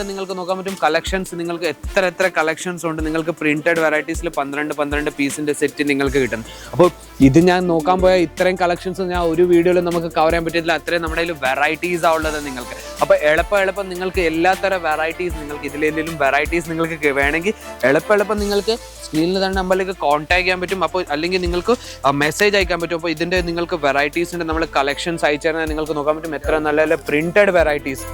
ഉണ്ട് നിങ്ങൾക്ക് നോക്കാൻ പറ്റും. കളക്ഷൻസ് നിങ്ങൾക്ക് എത്ര എത്ര കളക്ഷൻസ് ഉണ്ട്. നിങ്ങൾക്ക് പ്രിന്റഡ് വെറൈറ്റീസിൽ പന്ത്രണ്ട് പന്ത്രണ്ട് പീസിന്റെ സെറ്റ് നിങ്ങൾക്ക് കിട്ടും. അപ്പോൾ ഇത് ഞാൻ നോക്കാൻ പോയ ഇത്രയും കളക്ഷൻസ് ഞാൻ ഒരു വീഡിയോയിൽ നമുക്ക് കവർ ചെയ്യാൻ പറ്റില്ല അത്രയും നമ്മുടെ കയ്യിൽ വെറൈറ്റീസ് ആ നിങ്ങൾക്ക്. അപ്പോൾ എളുപ്പം എളുപ്പം നിങ്ങൾക്ക് എല്ലാത്തരം വെറൈറ്റീസ് നിങ്ങൾക്ക് ഇതിലെന്തെങ്കിലും വെറൈറ്റീസ് നിങ്ങൾക്ക് വേണമെങ്കിൽ എളുപ്പം എളുപ്പം നിങ്ങൾക്ക് സ്ക്രീനിൽ തന്നെ നമ്മളിലേക്ക് കോൺടാക്ട് ചെയ്യാൻ പറ്റും. അപ്പോൾ അല്ലെങ്കിൽ നിങ്ങൾക്ക് മെസ്സേജ് അയക്കാൻ പറ്റും. അപ്പോൾ ഇതിന്റെ നിങ്ങൾക്ക് വെറൈറ്റീസിന്റെ നമ്മൾ കളക്ഷൻസ് അയച്ചു തരുന്നത് നിങ്ങൾക്ക് നോക്കാൻ പറ്റും. എത്ര നല്ല നല്ല പ്രിന്റഡ് വെറൈറ്റീസ്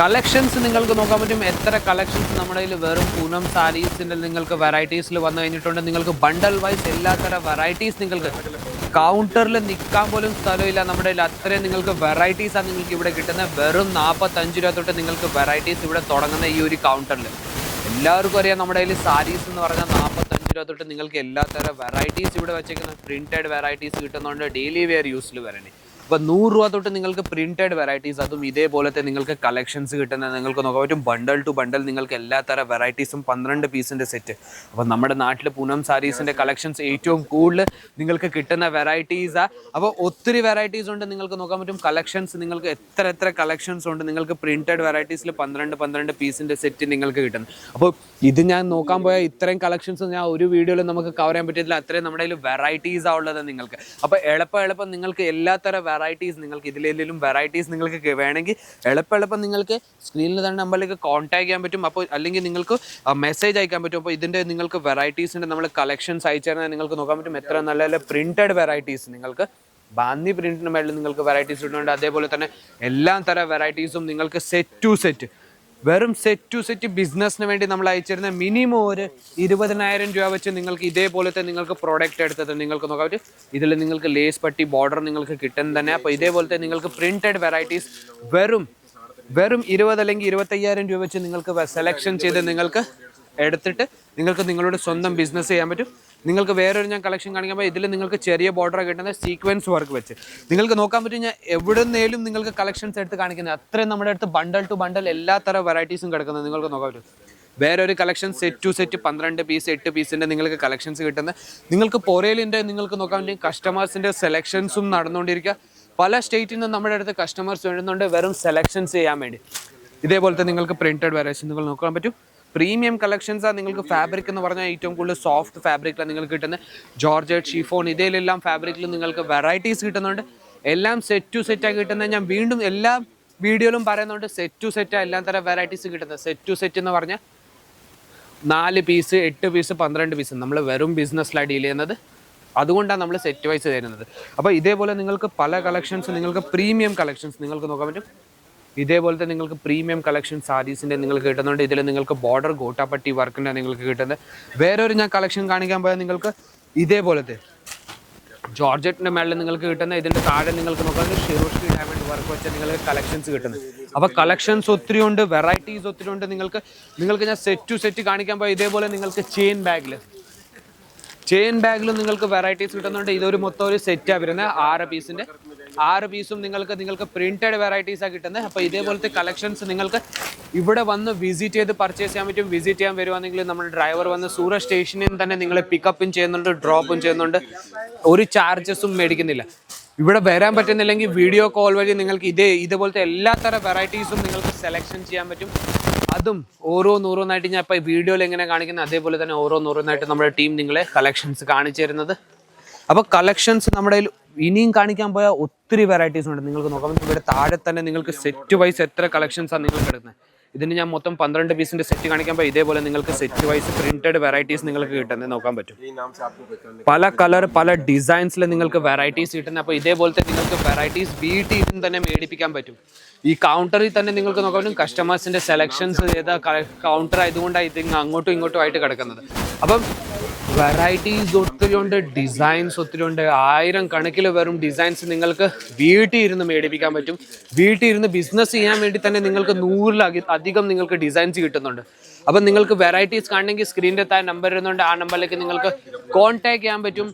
കളക്ഷൻസ് നിങ്ങൾക്ക് നോക്കാൻ പറ്റും. എത്ര കളക്ഷൻസ് നമ്മുടെ കയ്യിൽ വെറും പൂനം സാരീസിന്റെ നിങ്ങൾക്ക് വെറൈറ്റീസിൽ വന്നു കഴിഞ്ഞിട്ടുണ്ട്. നിങ്ങൾക്ക് ബണ്ടൽ വൈസ് എല്ലാത്തരം വെറൈറ്റീസ് നിങ്ങൾക്ക് കൗണ്ടറിൽ നിൽക്കാൻ പോലും സ്ഥലമില്ല. നമ്മുടെ കയ്യിൽ അത്രയും നിങ്ങൾക്ക് വെറൈറ്റീസാണ് നിങ്ങൾക്ക് ഇവിടെ കിട്ടുന്നത്. വെറും നാൽപ്പത്തഞ്ച് രൂപ തൊട്ട് നിങ്ങൾക്ക് വെറൈറ്റീസ് ഇവിടെ തുടങ്ങുന്ന ഈ ഒരു കൗണ്ടറിൽ എല്ലാവർക്കും അറിയാം നമ്മുടെ കയ്യിൽ സാരീസ് എന്ന് പറഞ്ഞാൽ നാൽപ്പത്തഞ്ച് രൂപ തൊട്ട് നിങ്ങൾക്ക് എല്ലാത്തരം വെറൈറ്റീസ് ഇവിടെ വെച്ചേക്കുന്ന പ്രിന്റഡ് വെറൈറ്റീസ് കിട്ടുന്നതുകൊണ്ട് ഡെയിലി വെയർ യൂസിൽ വരണേ അപ്പോൾ നൂറ് രൂപ തൊട്ട് നിങ്ങൾക്ക് പ്രിന്റഡ് വെറൈറ്റീസ് അതും ഇതേപോലത്തെ നിങ്ങൾക്ക് കളക്ഷൻസ് കിട്ടുന്ന നിങ്ങൾക്ക് നോക്കാൻ പറ്റും ബണ്ടൽ ടു ബണ്ടൽ നിങ്ങൾക്ക് എല്ലാ തര വെറൈറ്റീസും പന്ത്രണ്ട് പീസിന്റെ സെറ്റ് അപ്പോൾ നമ്മുടെ നാട്ടിൽ പൂനം സാരീസിന്റെ കളക്ഷൻസ് ഏറ്റവും കൂടുതൽ നിങ്ങൾക്ക് കിട്ടുന്ന വെറൈറ്റീസാണ് അപ്പോൾ ഒത്തിരി വെറൈറ്റീസ് ഉണ്ട് നിങ്ങൾക്ക് നോക്കാൻ പറ്റും. കളക്ഷൻസ് നിങ്ങൾക്ക് എത്ര എത്ര കളക്ഷൻസ് ഉണ്ട് നിങ്ങൾക്ക് പ്രിന്റഡ് വെറൈറ്റീസിൽ പന്ത്രണ്ട് പന്ത്രണ്ട് പീസിന്റെ സെറ്റ് നിങ്ങൾക്ക് കിട്ടുന്നു അപ്പോൾ ഇത് ഞാൻ നോക്കാൻ പോയാൽ ഇത്രയും കളക്ഷൻസ് ഞാൻ ഒരു വീഡിയോയിൽ നമുക്ക് കവർ ചെയ്യാൻ പറ്റില്ല അത്രയും നമ്മുടെ കയ്യിൽ വെറൈറ്റീസ് ആ ഉള്ളത് നിങ്ങൾക്ക്. അപ്പോൾ എളുപ്പം എളുപ്പം നിങ്ങൾക്ക് എല്ലാത്തരം വെറൈറ്റീസ് നിങ്ങൾക്ക് ഇതിലേലും വെറൈറ്റീസ് നിങ്ങൾക്ക് വേണമെങ്കിൽ എളുപ്പം നിങ്ങൾക്ക് സ്ക്രീനിൽ തന്നെ നമ്പറിലേക്ക് കോൺടാക്ട് ചെയ്യാൻ പറ്റും. അപ്പോൾ അല്ലെങ്കിൽ നിങ്ങൾക്ക് മെസ്സേജ് അയക്കാൻ പറ്റും. അപ്പോൾ ഇതിന്റെ നിങ്ങൾക്ക് വെറൈറ്റീസിന്റെ നമ്മൾ കളക്ഷൻസ് അയച്ചു തരുന്നത് നിങ്ങൾക്ക് നോക്കാൻ പറ്റും. എത്ര നല്ല നല്ല പ്രിന്റഡ് വെറൈറ്റീസ് നിങ്ങൾക്ക്. ബാന്തി പ്രിന്റിന് മേളിൽ നിങ്ങൾക്ക് വെറൈറ്റീസ് ഇടുന്നുണ്ട്. അതേപോലെ തന്നെ എല്ലാ തരം വെറൈറ്റീസും നിങ്ങൾക്ക് സെറ്റ് ടു സെറ്റ് വെറും സെറ്റ് ടു സെറ്റ് ബിസിനസ്സിന് വേണ്ടി നമ്മൾ അയച്ചിരുന്ന മിനിമം ഒരു ഇരുപതിനായിരം രൂപ വെച്ച് നിങ്ങൾക്ക് ഇതേപോലത്തെ നിങ്ങൾക്ക് പ്രോഡക്റ്റ് എടുത്തത് നിങ്ങൾക്ക് നോക്കാം. ഒരു ഇതിൽ നിങ്ങൾക്ക് ലേസ് പട്ടി ബോർഡർ നിങ്ങൾക്ക് കിട്ടുന്ന തന്നെ. അപ്പോൾ ഇതേപോലത്തെ നിങ്ങൾക്ക് പ്രിന്റഡ് വെറൈറ്റീസ് വെറും വെറും ഇരുപത് അല്ലെങ്കിൽ ഇരുപത്തയ്യായിരം രൂപ വെച്ച് നിങ്ങൾക്ക് സെലക്ഷൻ ചെയ്ത് നിങ്ങൾക്ക് എടുത്തിട്ട് നിങ്ങൾക്ക് നിങ്ങളുടെ സ്വന്തം ബിസിനസ് ചെയ്യാൻ പറ്റും. നിങ്ങൾക്ക് വേറൊരു ഞാൻ കളക്ഷൻ കാണിക്കുമ്പോൾ ഇതിൽ നിങ്ങൾക്ക് ചെറിയ ബോർഡർ കിട്ടുന്ന സീക്വൻസ് വർക്ക് വെച്ച്. നിങ്ങൾക്ക് നോക്കാൻ പറ്റും ഞാൻ എവിടെ നിന്നേലും നിങ്ങൾക്ക് കളക്ഷൻസ് എടുത്ത് കാണിക്കുന്നത്. അത്രയും നമ്മുടെ അടുത്ത് ബണ്ടൽ ടു ബണ്ടൽ എല്ലാ തരം വെറൈറ്റീസും കിടക്കുന്നത്. നിങ്ങൾക്ക് നോക്കാൻ പറ്റും. വേറൊരു കളക്ഷൻ സെറ്റ് ടു സെറ്റ് പന്ത്രണ്ട് പീസ് എട്ട് പീസിന്റെ നിങ്ങൾക്ക് കളക്ഷൻസ് കിട്ടുന്നത്. നിങ്ങൾക്ക് പൊറേലിന്റെ നിങ്ങൾക്ക് നോക്കാൻ പറ്റും. കസ്റ്റമേഴ്സിന്റെ സെലക്ഷൻസും നടന്നുകൊണ്ടിരിക്കുക. പല സ്റ്റേറ്റിൽ നിന്ന് നമ്മുടെ അടുത്ത് കസ്റ്റമേഴ്സ് വരുന്നുണ്ട്. വെറും സെലക്ഷൻസ് ചെയ്യാൻ വേണ്ടി. ഇതേപോലത്തെ നിങ്ങൾക്ക് പ്രിന്റഡ് വെറൈറ്റീസ് നിങ്ങൾ നോക്കാൻ പറ്റും. പ്രീമിയം കളക്ഷൻസ് നിങ്ങൾക്ക് ഫാബ്രിക് എന്ന് പറഞ്ഞാൽ ഏറ്റവും കൂടുതൽ സോഫ്റ്റ് ഫാബ്രിക്കിലാണ് നിങ്ങൾക്ക് കിട്ടുന്നത്. ജോർജറ്റ് ഷിഫോൺ ഇതിലെല്ലാം ഫാബ്രിക്കിൽ നിങ്ങൾക്ക് വെറൈറ്റീസ് കിട്ടുന്നുണ്ട്. എല്ലാം സെറ്റ് ടു സെറ്റാണ് കിട്ടുന്നത്. ഞാൻ വീണ്ടും എല്ലാ വീഡിയോയിലും പറയുന്നുണ്ട് സെറ്റ് ടു സെറ്റ് എല്ലാ തരം വെറൈറ്റീസ് കിട്ടുന്നത്. സെറ്റ് ടു സെറ്റ് എന്ന് പറഞ്ഞാൽ നാല് പീസ് എട്ട് പീസ് പന്ത്രണ്ട് പീസ് നമ്മൾ വെറും ബിസിനസ്സിലാണ് ഡീൽ ചെയ്യുന്നത്. അതുകൊണ്ടാണ് നമ്മൾ സെറ്റ് വൈസ് തരുന്നത്. അപ്പോൾ ഇതേപോലെ നിങ്ങൾക്ക് പല കളക്ഷൻസ് നിങ്ങൾക്ക് പ്രീമിയം കളക്ഷൻസ് നിങ്ങൾക്ക് നോക്കാൻ പറ്റും. ഇതേപോലത്തെ നിങ്ങൾക്ക് പ്രീമിയം കളക്ഷൻ സാരീസിന്റെ നിങ്ങൾക്ക് കിട്ടുന്നുണ്ട്. ഇതിൽ നിങ്ങൾക്ക് ബോർഡർ ഗോട്ടാപ്പട്ടി വർക്കിന്റെ നിങ്ങൾക്ക് കിട്ടുന്നത്. വേറൊരു ഞാൻ കളക്ഷൻ കാണിക്കാൻ പോയാൽ നിങ്ങൾക്ക് ഇതേപോലത്തെ ജോർജറ്റിന്റെ മേളിൽ നിങ്ങൾക്ക് കിട്ടുന്ന ഇതിന്റെ താഴെ നിങ്ങൾക്ക് നോക്കാൻ ഷിറോഷി ഡയമണ്ട് വർക്ക് വെച്ച നിങ്ങൾക്ക് കളക്ഷൻസ് കിട്ടുന്നത്. അപ്പോൾ കളക്ഷൻസ് ഒത്തിരി ഉണ്ട് വെറൈറ്റീസ് ഒത്തിരി ഉണ്ട്. നിങ്ങൾക്ക് നിങ്ങൾക്ക് ഞാൻ സെറ്റ് ടു സെറ്റ് കാണിക്കാൻ പോയാൽ ഇതേപോലെ നിങ്ങൾക്ക് ചെയിൻ ബാഗിൽ ചെയിൻ ബാഗിലും നിങ്ങൾക്ക് വെറൈറ്റീസ് കിട്ടുന്നുണ്ട്. ഇതൊരു മൊത്തം ഒരു സെറ്റാണ് വരുന്നത് ആറ് പീസിന്റെ ആറ് പീസും നിങ്ങൾക്ക് നിങ്ങൾക്ക് പ്രിന്റഡ് വെറൈറ്റീസാണ് കിട്ടുന്നത് അപ്പോൾ ഇതേപോലത്തെ കളക്ഷൻസ് നിങ്ങൾക്ക് ഇവിടെ വന്ന് വിസിറ്റ് ചെയ്ത് പർച്ചേസ് ചെയ്യാൻ പറ്റും. വിസിറ്റ് ചെയ്യാൻ വരുവാണെങ്കിൽ നമ്മുടെ ഡ്രൈവർ വന്ന് സൂറത്ത് സ്റ്റേഷനിൽ തന്നെ നിങ്ങളെ പിക്കപ്പും ചെയ്യുന്നുണ്ട് ഡ്രോപ്പും ചെയ്യുന്നുണ്ട്. ഒരു ചാർജസും മേടിക്കുന്നില്ല. ഇവിടെ വരാൻ പറ്റുന്നില്ലെങ്കിൽ വീഡിയോ കോൾ വഴി നിങ്ങൾക്ക് ഇതേ ഇതുപോലത്തെ എല്ലാ തരം വെറൈറ്റീസും നിങ്ങൾക്ക് സെലക്ഷൻ ചെയ്യാൻ പറ്റും. അതും ഓരോന്നോരോന്നായിട്ട് ഞാൻ ഇപ്പോൾ വീഡിയോയിൽ എങ്ങനെ കാണിക്കുന്നത് അതേപോലെ തന്നെ ഓരോന്നോരോന്നായിട്ട് നമ്മുടെ ടീം നിങ്ങളെ കളക്ഷൻസ് കാണിച്ചു തരുന്നത്. അപ്പോൾ കളക്ഷൻസ് നമ്മുടെ ഇനിയും കാണിക്കാൻ പോയാൽ ഒത്തിരി വെറൈറ്റീസ് ഉണ്ട്. നിങ്ങൾക്ക് നോക്കാം. ഇവിടെ താഴെ തന്നെ നിങ്ങൾക്ക് സെറ്റ് വൈസ് എത്ര കളക്ഷൻസാണ് നിങ്ങൾക്ക് എടുക്കുന്നത്. ഇതിന് ഞാൻ മൊത്തം പന്ത്രണ്ട് പീസിന്റെ സെറ്റ് കാണിക്കാൻ പോയി. ഇതേപോലെ നിങ്ങൾക്ക് സെറ്റ് വൈസ് പ്രിന്റഡ് വെറൈറ്റീസ് നിങ്ങൾക്ക് കിട്ടുന്നത് നോക്കാൻ പറ്റും. പല കളർ പല ഡിസൈൻസിൽ നിങ്ങൾക്ക് വെറൈറ്റീസ് കിട്ടുന്നത്. അപ്പോൾ ഇതേപോലത്തെ നിങ്ങൾക്ക് വെറൈറ്റീസ് വീട്ടിൽ ഇരുന്ന് തന്നെ മേടിപ്പിക്കാൻ പറ്റും. ഈ കൗണ്ടറിൽ തന്നെ നിങ്ങൾക്ക് നോക്കാൻ പറ്റും. കസ്റ്റമേഴ്സിന്റെ സെലക്ഷൻസ് ചെയ്ത കൗണ്ടർ ആയതുകൊണ്ടാണ് ഇത് അങ്ങോട്ടും ഇങ്ങോട്ടും ആയിട്ട് കിടക്കുന്നത്. അപ്പം വെറൈറ്റീസ് ഒത്തിരി ഉണ്ട് ഡിസൈൻസ് ഒത്തിരി ഉണ്ട് ആയിരം കണക്കിൽ വെറും ഡിസൈൻസ് നിങ്ങൾക്ക് വീട്ടിൽ ഇരുന്ന് മേടിപ്പിക്കാൻ പറ്റും. വീട്ടിൽ ഇരുന്ന് ബിസിനസ് ചെയ്യാൻ വേണ്ടി തന്നെ നിങ്ങൾക്ക് നൂറിൽ അധികം നിങ്ങൾക്ക് ഡിസൈൻസ് കിട്ടുന്നുണ്ട്. അപ്പം നിങ്ങൾക്ക് വെറൈറ്റീസ് കാണണമെങ്കിൽ സ്ക്രീനിന്റെ താഴെ നമ്പർ വരുന്നുണ്ട് ആ നമ്പറിലേക്ക് നിങ്ങൾക്ക് കോൺടാക്ട് ചെയ്യാൻ പറ്റും.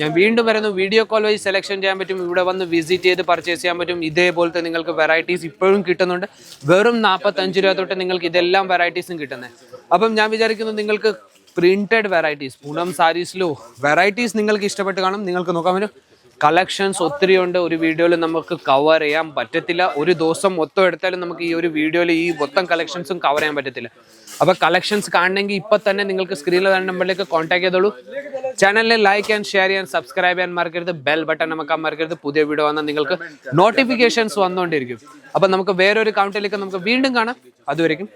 ഞാൻ വീണ്ടും വരുന്നു വീഡിയോ കോൾ വഴി സെലക്ഷൻ ചെയ്യാൻ പറ്റും. ഇവിടെ വന്ന് വിസിറ്റ് ചെയ്ത് പർച്ചേസ് ചെയ്യാൻ പറ്റും. ഇതേപോലത്തെ നിങ്ങൾക്ക് വെറൈറ്റീസ് ഇപ്പോഴും കിട്ടുന്നുണ്ട്. വെറും നാൽപ്പത്തഞ്ച് രൂപ തൊട്ട് നിങ്ങൾക്ക് ഇതെല്ലാം വെറൈറ്റീസും കിട്ടുന്നത് അപ്പം ഞാൻ വിചാരിക്കുന്നു നിങ്ങൾക്ക് പ്രിന്റഡ് വെറൈറ്റീസ് പൂനം സാരീസിലോ വെറൈറ്റീസ് നിങ്ങൾക്ക് ഇഷ്ടപ്പെട്ട് കാണും. നിങ്ങൾക്ക് നോക്കാൻ പറ്റും. കളക്ഷൻസ് ഒത്തിരി ഉണ്ട് ഒരു വീഡിയോയിൽ നമുക്ക് കവർ ചെയ്യാൻ പറ്റത്തില്ല. ഒരു ദിവസം മൊത്തം എടുത്താലും നമുക്ക് ഈ ഒരു വീഡിയോയിൽ ഈ മൊത്തം കളക്ഷൻസും കവർ ചെയ്യാൻ പറ്റത്തില്ല. അപ്പോൾ കളക്ഷൻസ് കാണണമെങ്കിൽ ഇപ്പം തന്നെ നിങ്ങൾക്ക് സ്ക്രീനിൽ തന്നെ നമ്പറിലേക്ക് കോൺടാക്ട് ചെയ്തോളൂ. ചാനലിനെ ലൈക്ക് ആൻഡ് ഷെയർ ചെയ്യാൻ സബ്സ്ക്രൈബ് ചെയ്യാൻ മറക്കരുത്. ബെൽ ബട്ടൺ നമുക്ക് മറക്കരുത്. പുതിയ വീഡിയോ വന്നാൽ നിങ്ങൾക്ക് നോട്ടിഫിക്കേഷൻസ് വന്നുകൊണ്ടിരിക്കും. അപ്പം നമുക്ക് വേറൊരു കൗണ്ടിലേക്ക് നമുക്ക് വീണ്ടും കാണാം. അതുവരെയും